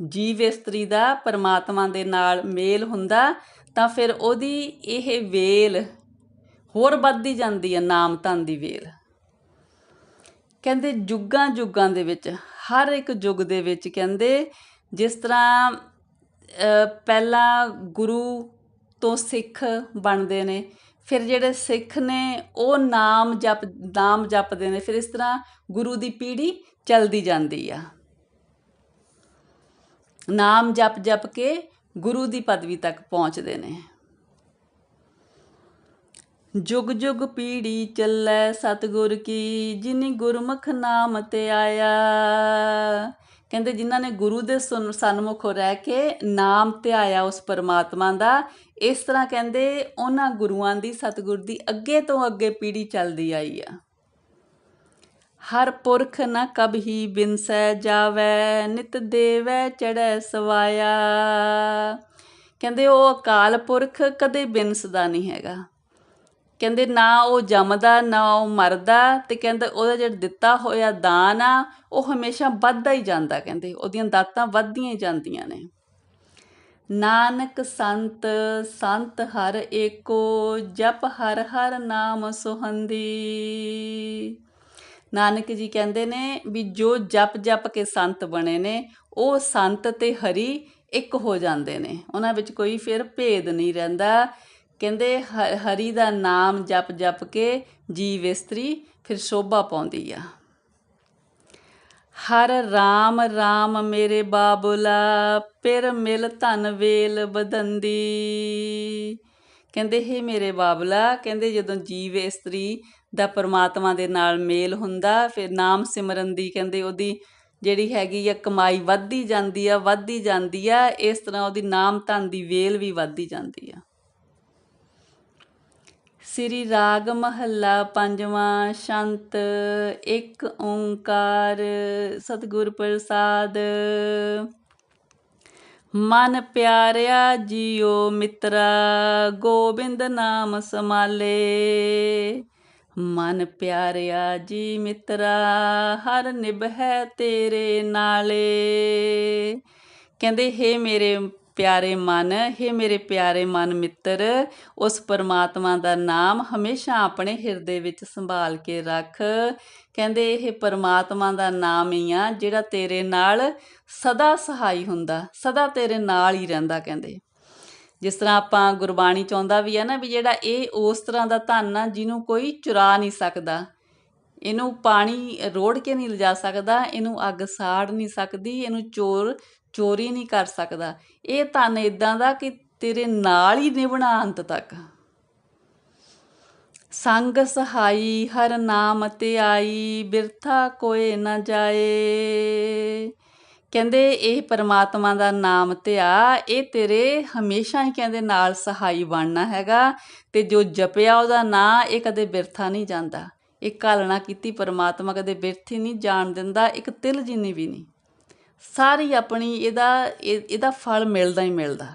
ਜੀਵ ਇਸਤਰੀ ਦਾ ਪਰਮਾਤਮਾ ਦੇ ਨਾਲ ਮੇਲ ਹੁੰਦਾ, ਤਾਂ ਫਿਰ ਉਹਦੀ ਇਹ ਵੇਲ ਹੋਰ ਵੱਧਦੀ ਜਾਂਦੀ ਹੈ, ਨਾਮ ਧਨ ਦੀ ਵੇਲ। ਕਹਿੰਦੇ ਯੁੱਗਾਂ ਯੁੱਗਾਂ ਦੇ ਵਿੱਚ, ਹਰ ਇੱਕ ਯੁੱਗ ਦੇ ਵਿੱਚ ਕਹਿੰਦੇ ਜਿਸ ਤਰ੍ਹਾਂ ਪਹਿਲਾਂ ਗੁਰੂ ਤੋਂ ਸਿੱਖ ਬਣਦੇ ਨੇ, ਫਿਰ ਜਿਹੜੇ ਸਿੱਖ ਨੇ ਉਹ ਨਾਮ ਜਪ, ਨਾਮ ਜਪਦੇ ਨੇ, ਫਿਰ ਇਸ ਤਰ੍ਹਾਂ ਗੁਰੂ ਦੀ ਪੀੜ੍ਹੀ ਚੱਲਦੀ ਜਾਂਦੀ ਆ। ਨਾਮ ਜਪ ਜਪ ਕੇ ਗੁਰੂ ਦੀ ਪਦਵੀ ਤੱਕ ਪਹੁੰਚਦੇ ਨੇ। ਜੁਗ ਜੁਗ ਪੀੜੀ ਚੱਲੈ ਸਤਿਗੁਰ ਕੀ, ਜਿਨੀ ਗੁਰਮੁਖ ਨਾਮ ਤੇ ਆਇਆ। ਕਹਿੰਦੇ ਜਿਨ੍ਹਾਂ ਨੇ ਗੁਰੂ ਦੇ ਸੁਨ- ਸਨਮੁਖ ਰਹਿ ਕੇ ਨਾਮ ਤੇ ਆਇਆ ਉਸ ਪਰਮਾਤਮਾ ਦਾ, ਇਸ ਤਰ੍ਹਾਂ ਕਹਿੰਦੇ ਉਹਨਾਂ ਗੁਰੂਆਂ ਦੀ, ਸਤਿਗੁਰ ਦੀ ਅੱਗੇ ਤੋਂ ਅੱਗੇ ਪੀੜੀ ਚੱਲਦੀ ਆਈ ਆ। ਹਰ ਪੁਰਖ ਨ ਕਬਹੀ ਬਿਨਸੈ ਜਾਵੈ, ਨਿਤ ਦੇਵੈ ਚੜੈ ਸਵਾਇਆ। ਕਹਿੰਦੇ ਉਹ ਅਕਾਲ ਪੁਰਖ ਕਦੇ ਬਿਨਸਦਾ ਨਹੀਂ ਹੈਗਾ। ਕਹਿੰਦੇ ਨਾ ਉਹ ਜੰਮਦਾ, ਨਾ ਉਹ ਮਰਦਾ ਤੇ ਕਹਿੰਦੇ ਉਹਦਾ ਜਿਹੜਾ ਦਿੱਤਾ ਹੋਇਆ ਦਾਨ ਆ, ਉਹ ਹਮੇਸ਼ਾ ਵੱਧਦਾ ਹੀ ਜਾਂਦਾ ਕਹਿੰਦੇ, ਉਹਦੀਆਂ ਦਾਤਾਂ ਵੱਧਦੀਆਂ ਹੀ ਜਾਂਦੀਆਂ ਨੇ। ਨਾਨਕ ਸੰਤ ਸੰਤ ਹਰ ਏਕੋ, ਜਪ ਹਰ ਹਰ ਨਾਮ ਸੁਹੰਦੀ। ਨਾਨਕ ਜੀ ਕਹਿੰਦੇ ਨੇ ਵੀ ਜੋ ਜਪ ਜਪ ਕੇ ਸੰਤ ਬਣੇ ਨੇ, ਉਹ ਸੰਤ ਤੇ ਹਰੀ ਇੱਕ ਹੋ ਜਾਂਦੇ ਨੇ। ਉਹਨਾਂ ਵਿੱਚ ਕੋਈ ਫਿਰ ਭੇਦ ਨਹੀਂ ਰਹਿੰਦਾ। ਕਹਿੰਦੇ ਹ- ਹਰੀ ਦਾ ਨਾਮ ਜਪ ਜਪ ਕੇ ਜੀਵ ਇਸਤਰੀ, ਫਿਰ ਸ਼ੋਭਾ ਪਾਉਂਦੀ ਆ। ਹਰ ਰਾਮ ਰਾਮ ਮੇਰੇ ਬਾਬੁਲਾ ਪਿਰ ਮਿਲ ਧਨ ਵੇਲ ਬਦੰਦੀ ਕਹਿੰਦੇ हे ਮੇਰੇ ਬਾਬਲਾ, ਕਹਿੰਦੇ ਜਦੋਂ ਜੀਵ ਇਸਤਰੀ ਦਾ ਪਰਮਾਤਮਾ ਦੇ ਨਾਲ ਮੇਲ ਹੁੰਦਾ, ਫਿਰ ਨਾਮ ਸਿਮਰਨ ਦੀ ਕਹਿੰਦੇ ਉਹਦੀ ਜਿਹੜੀ ਹੈਗੀ ਆ ਕਮਾਈ ਵੱਧਦੀ ਜਾਂਦੀ ਆ, ਵੱਧਦੀ ਜਾਂਦੀ ਆ, ਇਸ ਤਰ੍ਹਾਂ ਉਹਦੀ ਨਾਮ ਧਨ ਦੀ ਵੇਲ ਵੀ ਵੱਧਦੀ ਜਾਂਦੀ ਆ। ਸ੍ਰੀ ਰਾਗ ਮਹੱਲਾ ਪੰਜਵਾਂ ਸ਼ੰਤ, ਇੱਕ ਓੰਕਾਰ ਸਤਿਗੁਰ ਪ੍ਰਸਾਦ। ਮਨ ਪਿਆਰਿਆ ਜੀਓ ਮਿੱਤਰਾ, ਗੋਬਿੰਦ ਨਾਮ ਸਮਾਲੇ ਮਨ ਪਿਆਰਿਆ ਜੀ ਮਿੱਤਰਾ, ਹਰ ਨਿਭੈ ਤੇਰੇ ਨਾਲੇ। ਕਹਿੰਦੇ, ਹੇ ਮੇਰੇ ਪਿਆਰੇ ਮਨ, ਹੇ ਮੇਰੇ ਪਿਆਰੇ ਮਨ ਮਿੱਤਰ, ਉਸ ਪਰਮਾਤਮਾ ਦਾ ਨਾਮ ਹਮੇਸ਼ਾ ਆਪਣੇ ਹਿਰਦੇ ਵਿੱਚ ਸੰਭਾਲ ਕੇ ਰੱਖ। ਕਹਿੰਦੇ ਇਹ ਪਰਮਾਤਮਾ ਦਾ ਨਾਮ ਹੀ ਆ, ਜਿਹੜਾ ਤੇਰੇ ਨਾਲ ਸਦਾ ਸਹਾਈ ਹੁੰਦਾ, ਸਦਾ ਤੇਰੇ ਨਾਲ ਹੀ ਰਹਿੰਦਾ ਕਹਿੰਦੇ। ਜਿਸ ਤਰ੍ਹਾਂ ਆਪਾਂ ਗੁਰਬਾਣੀ ਚਾਹੁੰਦਾ ਵੀ ਆ ਨਾ ਵੀ ਜਿਹੜਾ ਇਹ ਉਸ ਤਰ੍ਹਾਂ ਦਾ ਧਨ ਆ, ਜਿਹਨੂੰ ਕੋਈ ਚੁਰਾ ਨਹੀਂ ਸਕਦਾ। ਇਹਨੂੰ ਪਾਣੀ ਰੋੜ ਕੇ ਨਹੀਂ ਲਿਜਾ ਸਕਦਾ, ਇਹਨੂੰ ਅੱਗ ਸਾੜ ਨਹੀਂ ਸਕਦੀ, ਇਹਨੂੰ ਚੋਰ ਚੋਰੀ ਨਹੀਂ ਕਰ ਸਕਦਾ। ਇਹ ਧਨ ਇਦਾਂ ਦਾ ਕਿ ਤੇਰੇ ਨਾਲ ਹੀ ਨਿਭਣਾ ਅੰਤ ਤੱਕ। ਸੰਗ ਸਹਾਈ, ਹਰ ਨਾਮ ਤੇ ਆਈ, ਬਿਰਥਾ ਕੋਏ ਨਾ ਜਾਏ। ਕਹਿੰਦੇ ਇਹ ਪਰਮਾਤਮਾ ਦਾ ਨਾਮ ਤੇ ਆ, ਇਹ ਤੇਰੇ ਹਮੇਸ਼ਾ ਹੀ ਕਹਿੰਦੇ ਨਾਲ ਸਹਾਈ ਬਣਨਾ ਹੈਗਾ ਤੇ ਜੋ ਜਪਿਆ ਉਹਦਾ ਨਾਂ, ਇਹ ਕਦੇ ਬਿਰਥਾ ਨਹੀਂ ਜਾਂਦਾ। ਇਹ ਕਾਲਣਾ ਕੀਤੀ ਪਰਮਾਤਮਾ ਕਦੇ ਬਿਰਥੀ ਨਹੀਂ ਜਾਣ ਦਿੰਦਾ, ਇੱਕ ਤਿਲ ਜਿੰਨੀ ਵੀ ਨਹੀਂ। ਸਾਰੀ ਆਪਣੀ ਇਹਦਾ, ਇਹ- ਇਹਦਾ ਫਲ ਮਿਲਦਾ ਹੀ ਮਿਲਦਾ।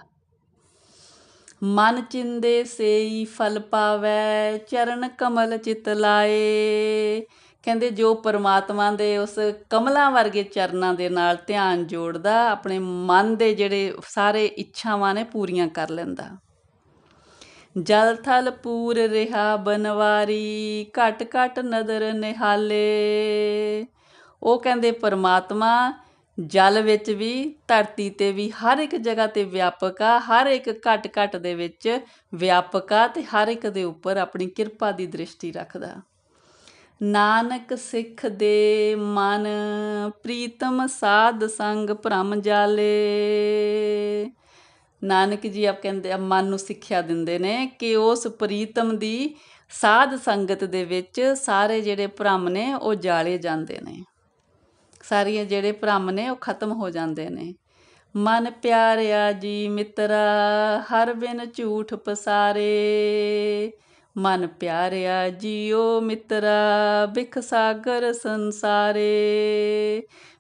ਮਨ ਚਿੰਦੇ ਸੇਈ ਫਲ ਪਾਵੈ, ਚਰਨ ਕਮਲ ਚਿਤ ਲਾਏ। ਕਹਿੰਦੇ ਜੋ ਪਰਮਾਤਮਾ ਦੇ ਉਸ ਕਮਲਾਂ ਵਰਗੇ ਚਰਨਾਂ ਦੇ ਨਾਲ ਧਿਆਨ ਜੋੜਦਾ, ਆਪਣੇ ਮਨ ਦੇ ਜਿਹੜੇ ਸਾਰੇ ਇੱਛਾਵਾਂ ਨੇ ਪੂਰੀਆਂ ਕਰ ਲੈਂਦਾ। ਜਲ ਥਲ ਪੂਰ ਰਿਹਾ ਬਨਵਾਰੀ, ਘਟ ਘਟ ਨਦਰ ਨਿਹਾਲੇ। ਉਹ ਕਹਿੰਦੇ ਪਰਮਾਤਮਾ ਜਲ ਵਿੱਚ ਵੀ, ਧਰਤੀ ਤੇ ਵੀ, ਹਰ ਇੱਕ ਜਗ੍ਹਾ ਤੇ ਵਿਆਪਕ ਆ, ਹਰ ਇੱਕ ਘੱਟ ਘੱਟ ਦੇ ਵਿੱਚ ਵਿਆਪਕ ਆ ਅਤੇ ਹਰ ਇੱਕ ਦੇ ਉੱਪਰ ਆਪਣੀ ਕਿਰਪਾ ਦੀ ਦ੍ਰਿਸ਼ਟੀ ਰੱਖਦਾ। ਨਾਨਕ ਸਿੱਖ ਦੇ ਮਨ, ਪ੍ਰੀਤਮ ਸਾਧ ਸੰਗ ਭ੍ਰਮ ਜਾਲੇ। ਨਾਨਕ ਜੀ ਆਪ ਕਹਿੰਦੇ ਆ, ਮਨ ਨੂੰ ਸਿੱਖਿਆ ਦਿੰਦੇ ਨੇ ਕਿ ਉਸ ਪ੍ਰੀਤਮ ਦੀ ਸਾਧ ਸੰਗਤ ਦੇ ਵਿੱਚ ਸਾਰੇ ਜਿਹੜੇ ਭ੍ਰਮ ਨੇ ਉਹ ਜਾਲੇ ਜਾਂਦੇ ਨੇ। ਸਾਰੀਆਂ ਜਿਹੜੇ ਭ੍ਰਮ ਨੇ ਉਹ ਖਤਮ ਹੋ ਜਾਂਦੇ ਨੇ। ਮਨ ਪਿਆਰਿਆ ਜੀ ਮਿੱਤਰਾ, ਹਰ ਬਿਨ ਝੂਠ ਪਸਾਰੇ। ਮਨ ਪਿਆਰਿਆ ਜੀਓ ਮਿੱਤਰਾ ਬਿਖ ਸਾਗਰ ਸੰਸਾਰੇ।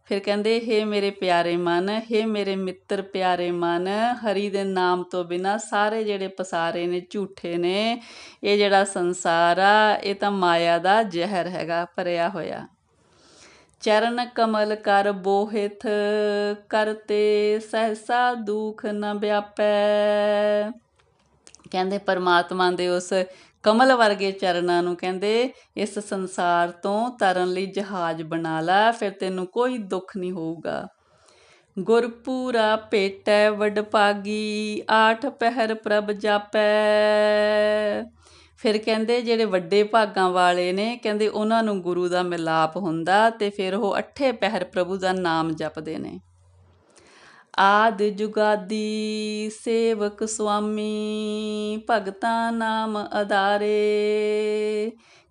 ਫਿਰ ਕਹਿੰਦੇ, ਹੇ ਮੇਰੇ ਪਿਆਰੇ ਮਨ, ਹੇ ਮੇਰੇ ਮਿੱਤਰ ਪਿਆਰੇ ਮਨ, ਹਰੀ ਦੇ ਨਾਮ ਤੋਂ ਬਿਨਾ ਸਾਰੇ ਜਿਹੜੇ ਪਸਾਰੇ ਨੇ, ਝੂਠੇ ਨੇ, ਇਹ ਜਿਹੜਾ ਸੰਸਾਰ ਆ, ਇਹ ਤਾਂ ਮਾਇਆ ਦਾ ਜ਼ਹਿਰ ਹੈਗਾ, ਭਰਿਆ ਹੋਇਆ। ਚਰਨ ਕਮਲ ਕਰ ਬੋਹਿਥ ਕਰਤੇ ਸਹਸਾ ਦੁਖ ਨ ਵਿਆਪੈ। ਕਹਿੰਦੇ ਪਰਮਾਤਮਾ ਦੇ ਉਸ ਕਮਲ ਵਰਗੇ ਚਰਨਾਂ ਨੂੰ ਕਹਿੰਦੇ, ਇਸ ਸੰਸਾਰ ਤੋਂ ਤਰਨ ਲਈ ਜਹਾਜ਼ ਬਣਾ ਲਾ, ਫਿਰ ਤੈਨੂੰ ਕੋਈ ਦੁੱਖ ਨਹੀਂ ਹੋਊਗਾ। ਗੁਰਪੂਰਾ ਭੇਟੈ ਵਡਭਾਗੀ, ਆਠ ਪਹਿਰ ਪ੍ਰਭ ਜਾਪੈ। ਫਿਰ ਕਹਿੰਦੇ ਜਿਹੜੇ ਵੱਡੇ ਭਾਗਾਂ ਵਾਲੇ ਨੇ, ਕਹਿੰਦੇ ਉਹਨਾਂ ਨੂੰ ਗੁਰੂ ਦਾ ਮਿਲਾਪ ਹੁੰਦਾ ਤੇ ਫਿਰ ਉਹ ਅੱਠੇ ਪਹਿਰ ਪ੍ਰਭੂ ਦਾ ਨਾਮ ਜਪਦੇ ਨੇ। ਆਦ ਜੁਗਾਦੀ ਸੇਵਕ ਸੁਆਮੀ ਭਗਤਾਂ ਨਾਮ ਅਦਾਰੇ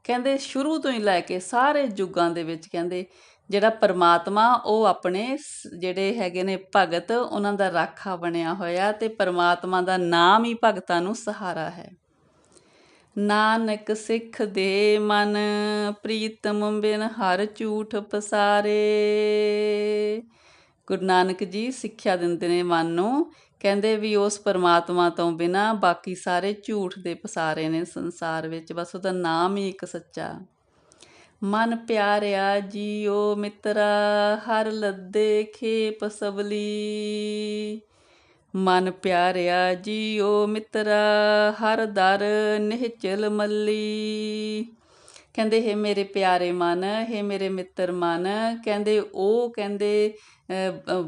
ਕਹਿੰਦੇ ਸ਼ੁਰੂ ਤੋਂ ਹੀ ਲੈ ਕੇ ਸਾਰੇ ਯੁੱਗਾਂ ਦੇ ਵਿੱਚ ਕਹਿੰਦੇ ਜਿਹੜਾ ਪਰਮਾਤਮਾ, ਉਹ ਆਪਣੇ ਸ- ਜਿਹੜੇ ਹੈਗੇ ਨੇ ਭਗਤ, ਉਹਨਾਂ ਦਾ ਰਾਖਾ ਬਣਿਆ ਹੋਇਆ ਤੇ ਪਰਮਾਤਮਾ ਦਾ ਨਾਮ ਹੀ ਭਗਤਾਂ ਨੂੰ ਸਹਾਰਾ ਹੈ। ਨਾਨਕ ਸਿੱਖ ਦੇ ਮਨ, ਪ੍ਰੀਤਮ ਬਿਨ ਹਰ ਝੂਠ ਪਸਾਰੇ। ਗੁਰੂ ਨਾਨਕ ਜੀ ਸਿੱਖਿਆ ਦਿੰਦੇ ਨੇ ਮਨ ਨੂੰ। ਕਹਿੰਦੇ ਵੀ ਉਸ ਪਰਮਾਤਮਾ ਤੋਂ ਬਿਨਾ ਬਾਕੀ ਸਾਰੇ ਝੂਠ ਦੇ ਪਸਾਰੇ ਨੇ ਸੰਸਾਰ ਵਿੱਚ। ਬਸ ਉਹਦਾ ਨਾਮ ਹੀ ਇੱਕ ਸੱਚਾ। ਮਨ ਪਿਆਰਿਆ ਜੀਓ ਮਿੱਤਰਾ, ਹਰ ਲੱਦੇ ਖੇਪ ਸਬਲੀ ਮਨ ਪਿਆਰਿਆ ਜੀਓ ਮਿੱਤਰਾ, ਹਰ ਦਰ ਨਿਹਚਲ ਮੱਲੀ। ਕਹਿੰਦੇ, ਹੈ ਮੇਰੇ ਪਿਆਰੇ ਮਨ, ਹੈ ਮੇਰੇ ਮਿੱਤਰ ਮਨ, ਕਹਿੰਦੇ, ਉਹ ਕਹਿੰਦੇ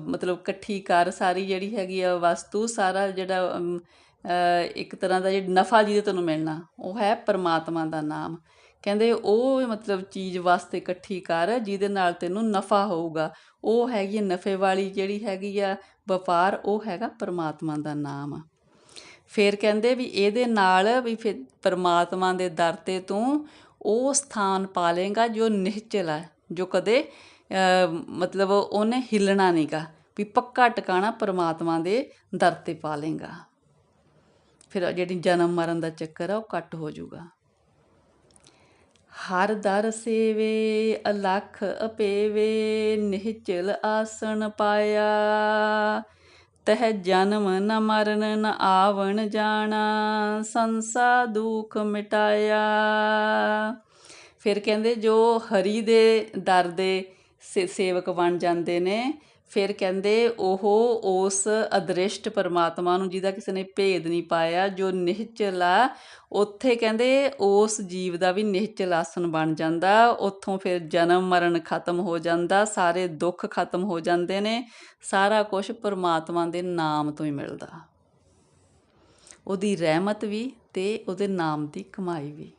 ਮਤਲਬ ਇਕੱਠੀ ਕਰ ਸਾਰੀ ਜਿਹੜੀ ਹੈਗੀ ਆ ਵਸਤੂ, ਸਾਰਾ ਜਿਹੜਾ ਇੱਕ ਤਰ੍ਹਾਂ ਦਾ ਜਿਹੜਾ ਨਫਾ ਜਿਹਦੇ ਤੁਹਾਨੂੰ ਮਿਲਣਾ, ਉਹ ਹੈ ਪਰਮਾਤਮਾ ਦਾ ਨਾਮ। ਕਹਿੰਦੇ ਉਹ ਮਤਲਬ ਚੀਜ਼ ਵਾਸਤੇ ਇਕੱਠੀ ਕਰ, ਜਿਹਦੇ ਨਾਲ ਤੈਨੂੰ ਨਫਾ ਹੋਊਗਾ। ਉਹ ਹੈਗੀ ਹੈ ਨਫੇ ਵਾਲੀ ਜਿਹੜੀ ਹੈਗੀ ਆ ਵਪਾਰ, ਉਹ ਹੈਗਾ ਪਰਮਾਤਮਾ ਦਾ ਨਾਮ। ਫਿਰ ਕਹਿੰਦੇ ਵੀ ਇਹਦੇ ਨਾਲ ਵੀ ਫਿਰ ਪਰਮਾਤਮਾ ਦੇ ਦਰ ਤੇ ਤੂੰ ਉਹ ਸਥਾਨ ਪਾ ਲੇਗਾ ਜੋ ਨਿਹਚਲ ਹੈ ਜੋ ਕਦੇ ਮਤਲਬ ਉਹਨੇ ਹਿੱਲਣਾ ਨਹੀਂਗਾ, ਵੀ ਪੱਕਾ ਟਿਕਾਣਾ ਪਰਮਾਤਮਾ ਦੇ ਦਰ ਤੇ ਪਾ ਲੇਗਾ ਫਿਰ ਜਿਹੜੀ ਜਨਮ ਮਰਨ ਦਾ ਚੱਕਰ ਆ, ਉਹ ਕੱਟ ਹੋ ਜਾਊਗਾ। ਹਰ ਦਰ ਸੇਵੇ, ਅਲਖ ਅਪੇਵੇ, ਨਿਹਚਲ ਆਸਣ ਪਾਇਆ। ਤਹ ਜਨਮ ਨ ਮਰਨ, ਨ ਆਵਣ ਜਾਣਾ, ਸੰਸਾ ਦੁਖ ਮਿਟਾਇਆ। ਫਿਰ ਕਹਿੰਦੇ ਜੋ ਹਰੀ ਦੇ ਦਰ ਦੇ ਸੇ- ਸੇਵਕ ਬਣ ਜਾਂਦੇ ਨੇ ਫਿਰ ਕਹਿੰਦੇ ਉਹ ਉਸ ਅਦ੍ਰਿਸ਼ਟ ਪਰਮਾਤਮਾ ਨੂੰ ਜਿਹਦਾ ਕਿਸੇ ਨੇ ਭੇਦ ਨਹੀਂ ਪਾਇਆ, ਜੋ ਨਿਹਚਲ ਆ ਉੱਥੇ ਕਹਿੰਦੇ ਉਸ ਜੀਵ ਦਾ ਵੀ ਨਿਹਚਲ ਆਸਨ ਬਣ ਜਾਂਦਾ, ਉੱਥੋਂ ਫਿਰ ਜਨਮ ਮਰਨ ਖਤਮ ਹੋ ਜਾਂਦਾ, ਸਾਰੇ ਦੁੱਖ ਖਤਮ ਹੋ ਜਾਂਦੇ ਨੇ, ਸਾਰਾ ਕੁਝ ਪਰਮਾਤਮਾ ਦੇ ਨਾਮ ਤੋਂ ਹੀ ਮਿਲਦਾ। ਉਹਦੀ ਰਹਿਮਤ ਵੀ ਤੇ ਉਹਦੇ ਨਾਮ ਦੀ ਕਮਾਈ ਵੀ।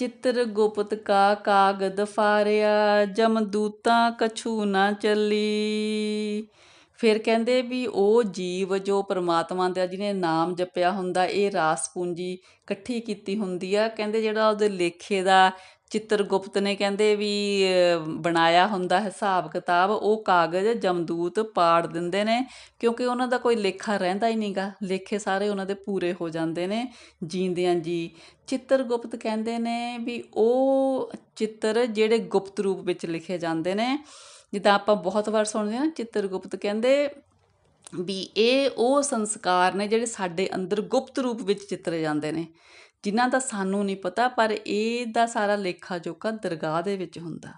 ਚਿੱਤਰ ਗੁਪਤ ਕਾ ਕਾਗਦ ਫਾਰਿਆ ਜਮਦੂਤਾਂ ਕਛੂ ਨਾ ਚੱਲੀ। ਫਿਰ ਕਹਿੰਦੇ ਵੀ ਉਹ ਜੀਵ ਜੋ ਪ੍ਰਮਾਤਮਾ ਦਾ ਜਿਹਨੇ ਨਾਮ ਜਪਿਆ ਹੁੰਦਾ, ਇਹ ਰਾਸ ਪੂੰਜੀ ਇਕੱਠੀ ਕੀਤੀ ਹੁੰਦੀ ਆ। ਕਹਿੰਦੇ ਜਿਹੜਾ ਉਹਦੇ ਲੇਖੇ ਦਾ ਚਿੱਤਰ ਗੁਪਤ ਨੇ ਕਹਿੰਦੇ ਵੀ ਬਣਾਇਆ ਹੁੰਦਾ ਹਿਸਾਬ ਕਿਤਾਬ, ਉਹ ਕਾਗਜ਼ ਜਮਦੂਤ ਪਾੜ ਦਿੰਦੇ ਨੇ, ਕਿਉਂਕਿ ਉਹਨਾਂ ਦਾ ਕੋਈ ਲੇਖਾ ਰਹਿੰਦਾ ਹੀ ਨਹੀਂਗਾ ਲੇਖੇ ਸਾਰੇ ਉਹਨਾਂ ਦੇ ਪੂਰੇ ਹੋ ਜਾਂਦੇ ਨੇ, ਜੀਂਦਿਆਂ ਜੀ। ਚਿੱਤਰ ਗੁਪਤ ਕਹਿੰਦੇ ਨੇ ਵੀ ਉਹ ਚਿੱਤਰ ਜਿਹੜੇ ਗੁਪਤ ਰੂਪ ਵਿੱਚ ਲਿਖੇ ਜਾਂਦੇ ਨੇ, ਜਿੱਦਾਂ ਆਪਾਂ ਬਹੁਤ ਵਾਰ ਸੁਣਦੇ ਹਾਂ ਨਾ ਚਿੱਤਰ ਗੁਪਤ ਕਹਿੰਦੇ ਵੀ ਇਹ ਉਹ ਸੰਸਕਾਰ ਨੇ ਜਿਹੜੇ ਸਾਡੇ ਅੰਦਰ ਗੁਪਤ ਰੂਪ ਵਿੱਚ ਚਿੱਤਰੇ ਜਾਂਦੇ ਨੇ। ਜਿਨ੍ਹਾਂ ਦਾ ਸਾਨੂੰ ਨਹੀਂ ਪਤਾ, ਪਰ ਇਹ ਦਾ ਸਾਰਾ ਲੇਖਾ ਜੋਖਾ ਦਰਗਾਹ ਦੇ ਵਿੱਚ ਹੁੰਦਾ।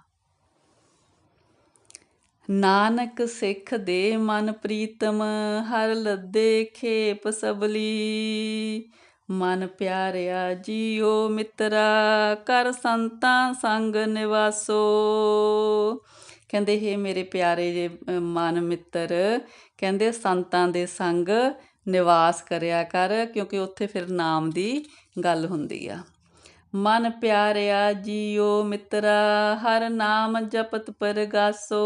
ਨਾਨਕ ਸਿੱਖ ਦੇ ਮਨ ਪ੍ਰੀਤਮ, ਹਰ ਲੱਦੇ ਖੇਪ ਸਬਲੀ। ਮਨ ਪਿਆਰਿਆ ਜੀਓ ਮਿੱਤਰਾ, ਕਰ ਸੰਤਾਂ ਸੰਗ ਨਿਵਾਸੋ। ਕਹਿੰਦੇ हे ਮੇਰੇ ਪਿਆਰੇ ਜੇ ਮਨ ਮਿੱਤਰ, ਕਹਿੰਦੇ, ਸੰਤਾਂ ਦੇ ਸੰਗ ਨਿਵਾਸ ਕਰਿਆ ਕਰ, ਕਿਉਂਕਿ ਉੱਥੇ ਫਿਰ ਨਾਮ ਦੀ ਗੱਲ ਹੁੰਦੀ ਆ। ਮਨ ਪਿਆਰਿਆ ਜੀਓ ਮਿੱਤਰਾ, ਹਰ ਨਾਮ ਜਪਤ ਪਰਗਾਸੋ।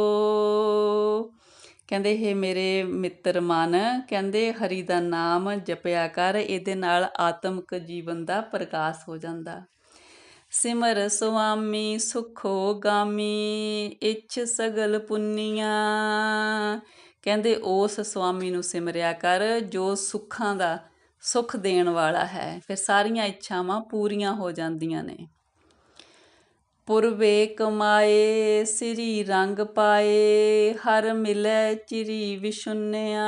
ਕਹਿੰਦੇ, ਹੈ ਮੇਰੇ ਮਿੱਤਰ ਮਨ, ਕਹਿੰਦੇ, ਹਰੀ ਦਾ ਨਾਮ ਜਪਿਆ ਕਰ, ਇਹਦੇ ਨਾਲ ਆਤਮਿਕ ਜੀਵਨ ਦਾ ਪ੍ਰਕਾਸ਼ ਹੋ ਜਾਂਦਾ। ਸਿਮਰ ਸੁਆਮੀ, ਸੁਖੋ ਗਾਮੀ, ਇੱਛ ਸਗਲ ਪੁੰਨੀਆਂ। ਕਹਿੰਦੇ, ਉਸ ਸੁਆਮੀ ਨੂੰ ਸਿਮਰਿਆ ਕਰ, ਜੋ ਸੁੱਖਾਂ ਦਾ ਸੁਖ ਦੇਣ ਵਾਲਾ ਹੈ। ਫਿਰ ਸਾਰੀਆਂ ਇੱਛਾਵਾਂ ਪੂਰੀਆਂ ਹੋ ਜਾਂਦੀਆਂ ਨੇ। ਪੁਰਵੇ ਕਮਾਏ, ਸ੍ਰੀ ਰੰਗ ਪਾਏ, ਹਰ ਮਿਲੈ ਚਿਰੀ ਵਿਸ਼ੁੰਨਿਆ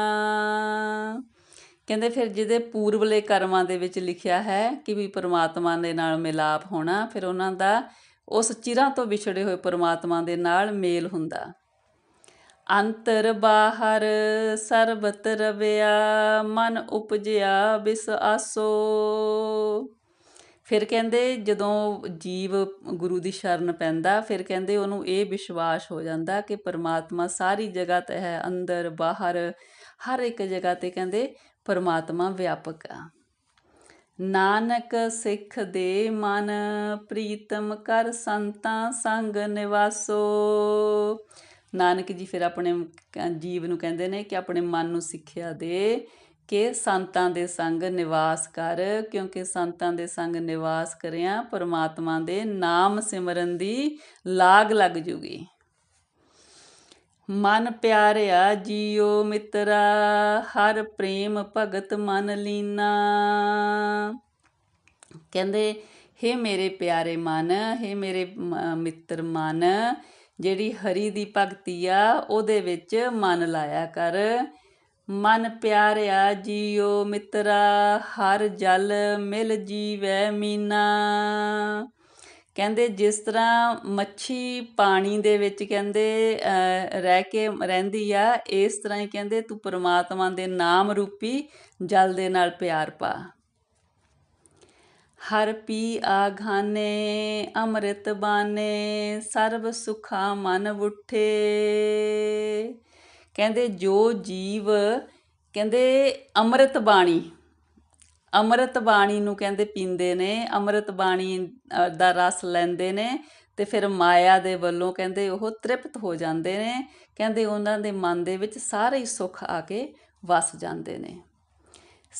ਕਹਿੰਦੇ ਫਿਰ ਜਿਹਦੇ ਪੂਰਵਲੇ ਕਰਮਾਂ ਦੇ ਵਿੱਚ ਲਿਖਿਆ ਹੈ ਕਿ ਵੀ ਪਰਮਾਤਮਾ ਦੇ ਨਾਲ ਮਿਲਾਪ ਹੋਣਾ, ਫਿਰ ਉਹਨਾਂ ਦਾ ਉਸ ਚਿਰਾਂ ਤੋਂ ਵਿਛੜੇ ਹੋਏ ਪਰਮਾਤਮਾ ਦੇ ਨਾਲ ਮੇਲ ਹੁੰਦਾ। ਅੰਤਰ ਬਾਹਰ ਸਰਬਤ ਰਵਿਆ, ਮਨ ਉਪਜਿਆ ਬਿਸ ਆਸੋ। ਫਿਰ ਕਹਿੰਦੇ ਜਦੋਂ ਜੀਵ ਗੁਰੂ ਦੀ ਸ਼ਰਨ ਪੈਂਦਾ, ਫਿਰ ਕਹਿੰਦੇ ਉਹਨੂੰ ਇਹ ਵਿਸ਼ਵਾਸ ਹੋ ਜਾਂਦਾ ਕਿ ਪਰਮਾਤਮਾ ਸਾਰੀ ਜਗ੍ਹਾ ਤੇ ਹੈ, ਅੰਦਰ, ਬਾਹਰ, ਹਰ ਇੱਕ ਜਗ੍ਹਾ ਤੇ ਕਹਿੰਦੇ ਪਰਮਾਤਮਾ ਵਿਆਪਕ ਆ। ਨਾਨਕ ਸਿੱਖ ਦੇ ਮਨ, ਪ੍ਰੀਤਮ ਕਰ ਸੰਤਾਂ ਸੰਗ ਨਿਵਾਸੋ। ਨਾਨਕ ਜੀ ਫਿਰ ਆਪਣੇ ਜੀਵ ਨੂੰ ਕਹਿੰਦੇ ਨੇ ਕਿ ਆਪਣੇ ਮਨ ਨੂੰ ਸਿੱਖਿਆ ਦੇ ਕਿ ਸੰਤਾਂ ਦੇ ਸੰਗ ਨਿਵਾਸ ਕਰ, ਕਿਉਂਕਿ ਸੰਤਾਂ ਦੇ ਸੰਗ ਨਿਵਾਸ ਕਰਿਆ ਪਰਮਾਤਮਾ ਦੇ ਨਾਮ ਸਿਮਰਨ ਦੀ ਲਾਗ ਲੱਗ ਜੂਗੀ। ਮਨ ਪਿਆਰਿਆ ਜੀਓ ਮਿੱਤਰਾ, ਹਰ ਪ੍ਰੇਮ ਭਗਤ ਮਨ ਲੀਨਾ। ਕਹਿੰਦੇ, ਹੇ ਮੇਰੇ ਪਿਆਰੇ ਮਨ, ਹੇ ਮੇਰੇ ਮਿੱਤਰ ਮਨ ਜਿਹੜੀ ਹਰੀ ਦੀ ਭਗਤੀ ਆ, ਉਹਦੇ ਵਿੱਚ ਮਨ ਲਾਇਆ ਕਰ। ਮਨ ਪਿਆਰਿਆ ਜੀਓ ਮਿੱਤਰਾ, ਹਰ ਜਲ ਮਿਲ ਜੀਵੈ ਮੀਨਾ। ਕਹਿੰਦੇ ਜਿਸ ਤਰ੍ਹਾਂ ਮੱਛੀ ਪਾਣੀ ਦੇ ਵਿੱਚ ਕਹਿੰਦੇ ਰਹਿ ਕੇ ਰਹਿੰਦੀ ਆ, ਇਸ ਤਰ੍ਹਾਂ ਹੀ ਕਹਿੰਦੇ ਤੂੰ ਪਰਮਾਤਮਾ ਦੇ ਨਾਮ ਰੂਪੀ ਜਲ ਦੇ ਨਾਲ ਪਿਆਰ ਪਾ। ਹਰ ਪੀ ਆਘਾਨੇ ਅੰਮ੍ਰਿਤ ਬਾਨੇ, ਸਰਬ ਸੁਖਾ ਮਨ ਉਠੇ। ਕਹਿੰਦੇ ਜੋ ਜੀਵ, ਕਹਿੰਦੇ ਅੰਮ੍ਰਿਤ ਬਾਣੀ ਅੰਮ੍ਰਿਤ ਬਾਣੀ ਨੂੰ ਕਹਿੰਦੇ ਪੀਂਦੇ ਨੇ, ਅੰਮ੍ਰਿਤ ਬਾਣੀ ਦਾ ਰਸ ਲੈਂਦੇ ਨੇ ਤੇ ਫਿਰ ਮਾਇਆ ਦੇ ਵੱਲੋਂ ਕਹਿੰਦੇ ਉਹ ਤ੍ਰਿਪਤ ਹੋ ਜਾਂਦੇ ਨੇ, ਕਹਿੰਦੇ ਉਹਨਾਂ ਦੇ ਮਨ ਦੇ ਵਿੱਚ ਸਾਰੇ ਹੀ ਸੁੱਖ ਆ ਕੇ ਵਸ ਜਾਂਦੇ ਨੇ।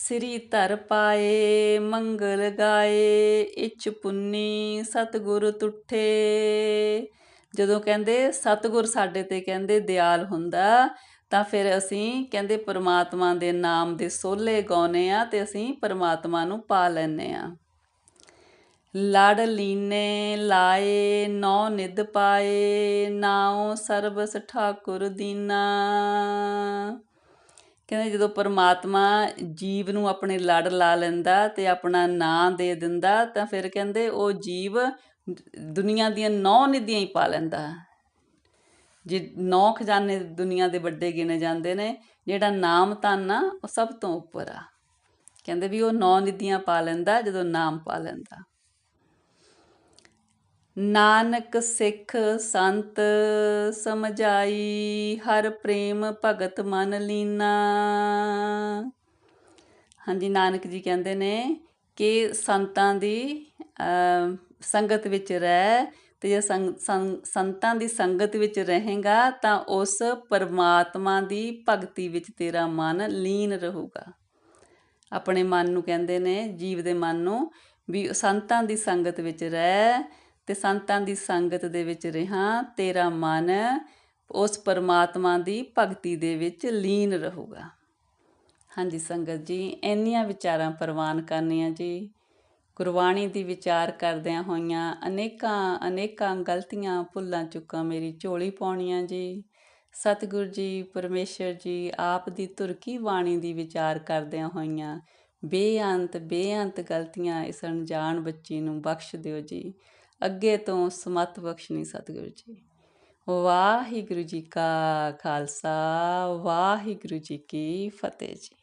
ਸ੍ਰੀ ਧਰ ਪਾਏ, ਮੰਗਲ ਗਾਏ ਇਚ ਪੁੰਨੀ, ਸਤਿਗੁਰ ਤੁਠੇ। ਜਦੋਂ ਕਹਿੰਦੇ ਸਤਿਗੁਰ ਸਾਡੇ ਤੇ ਕਹਿੰਦੇ ਦਿਆਲ ਹੁੰਦਾ, ਤਾਂ ਫਿਰ ਅਸੀਂ ਕਹਿੰਦੇ ਪਰਮਾਤਮਾ ਦੇ ਨਾਮ ਦੇ ਸੋਲੇ ਗਾਉਨੇ ਆ ਤੇ ਅਸੀਂ ਪਰਮਾਤਮਾ ਨੂੰ ਪਾ ਲੈਨੇ ਆ ਲੜ ਲੀਨੇ ਲਾਏ, ਨੌ ਨਿਧ ਪਾਏ, ਨਾਉ ਸਰਬਸ ਠਾਕੁਰ ਦੀਨਾ। ਕਹਿੰਦੇ ਜਦੋਂ ਪਰਮਾਤਮਾ ਜੀਵ ਨੂੰ ਆਪਣੇ ਲੜ ਲਾ ਲੈਂਦਾ ਤੇ ਆਪਣਾ ਨਾਂ ਦੇ ਦਿੰਦਾ ਤਾਂ ਫਿਰ ਕਹਿੰਦੇ ਉਹ ਜੀਵ ਦੁਨੀਆ ਦੀਆਂ ਨੌ ਨਿਧੀਆਂ ਹੀ ਪਾ ਲੈਂਦਾ। ਜੇ ਨੌ ਖਜ਼ਾਨੇ ਦੁਨੀਆ ਦੇ ਵੱਡੇ ਗਿਣੇ ਜਾਂਦੇ ਨੇ, ਜਿਹੜਾ ਨਾਮ ਧਨ ਆ, ਉਹ ਸਭ ਤੋਂ ਉੱਪਰ ਆ। ਕਹਿੰਦੇ ਵੀ ਉਹ ਨੌ ਨਿਧੀਆਂ ਪਾ ਲੈਂਦਾ ਜਦੋਂ ਨਾਮ ਪਾ ਲੈਂਦਾ। ਨਾਨਕ ਸਿੱਖ ਸੰਤ ਸਮਝਾਈ, ਹਰ ਪ੍ਰੇਮ ਭਗਤ ਮਨ ਲੀਨਾ। ਹਾਂਜੀ, ਨਾਨਕ ਜੀ ਕਹਿੰਦੇ ਨੇ ਕਿ ਸੰਤਾਂ ਦੀ ਸੰਗਤ ਵਿੱਚ ਰਹਿ ਤੇ ਜੇ ਸੰਗ- ਸੰਤਾਂ ਦੀ ਸੰਗਤ ਵਿੱਚ ਰਹੇਗਾ ਤਾਂ ਉਸ ਪਰਮਾਤਮਾ ਦੀ ਭਗਤੀ ਵਿੱਚ ਤੇਰਾ ਮਨ ਲੀਨ ਰਹੂਗਾ। ਆਪਣੇ ਮਨ ਨੂੰ ਕਹਿੰਦੇ ਨੇ, ਜੀਵ ਦੇ ਮਨ ਨੂੰ ਵੀ ਸੰਤਾਂ ਦੀ ਸੰਗਤ ਵਿੱਚ ਰਹਿ ਤੇ ਸੰਤਾਂ ਦੀ ਸੰਗਤ ਦੇ ਵਿੱਚ ਰਹਾ, ਤੇਰਾ ਮਨ ਉਸ ਪਰਮਾਤਮਾ ਦੀ ਭਗਤੀ ਦੇ ਵਿੱਚ ਲੀਨ ਰਹੂਗਾ। ਹਾਂਜੀ ਸੰਗਤ ਜੀ, ਇੰਨੀਆਂ ਵਿਚਾਰਾਂ ਪ੍ਰਵਾਨ ਕਰਨੀਆਂ ਜੀ। ਗੁਰਬਾਣੀ ਦੀ ਵਿਚਾਰ ਕਰਦਿਆਂ ਹੋਈਆਂ ਅਨੇਕਾਂ ਅਨੇਕਾਂ ਗਲਤੀਆਂ, ਭੁੱਲਾਂ, ਚੁੱਕਾਂ ਮੇਰੀ ਝੋਲੀ ਪਾਉਣੀਆਂ ਜੀ। ਸਤਿਗੁਰ ਜੀ, ਪਰਮੇਸ਼ਰ ਜੀ, ਆਪ ਦੀ ਤੁਰਕੀ ਬਾਣੀ ਦੀ ਵਿਚਾਰ ਕਰਦਿਆਂ ਹੋਈਆਂ ਬੇਅੰਤ ਬੇਅੰਤ ਗਲਤੀਆਂ ਇਸ ਅਣਜਾਣ ਬੱਚੀ ਨੂੰ ਬਖਸ਼ ਦਿਓ ਜੀ। ਅੱਗੇ ਤੋਂ ਸਮਤ ਬਖਸ਼ਣੀ ਸਤਿਗੁਰੂ ਜੀ। ਵਾਹਿਗੁਰੂ ਜੀ ਕਾ ਖਾਲਸਾ, ਵਾਹਿਗੁਰੂ ਜੀ ਕੀ ਫਤਿਹ ਜੀ।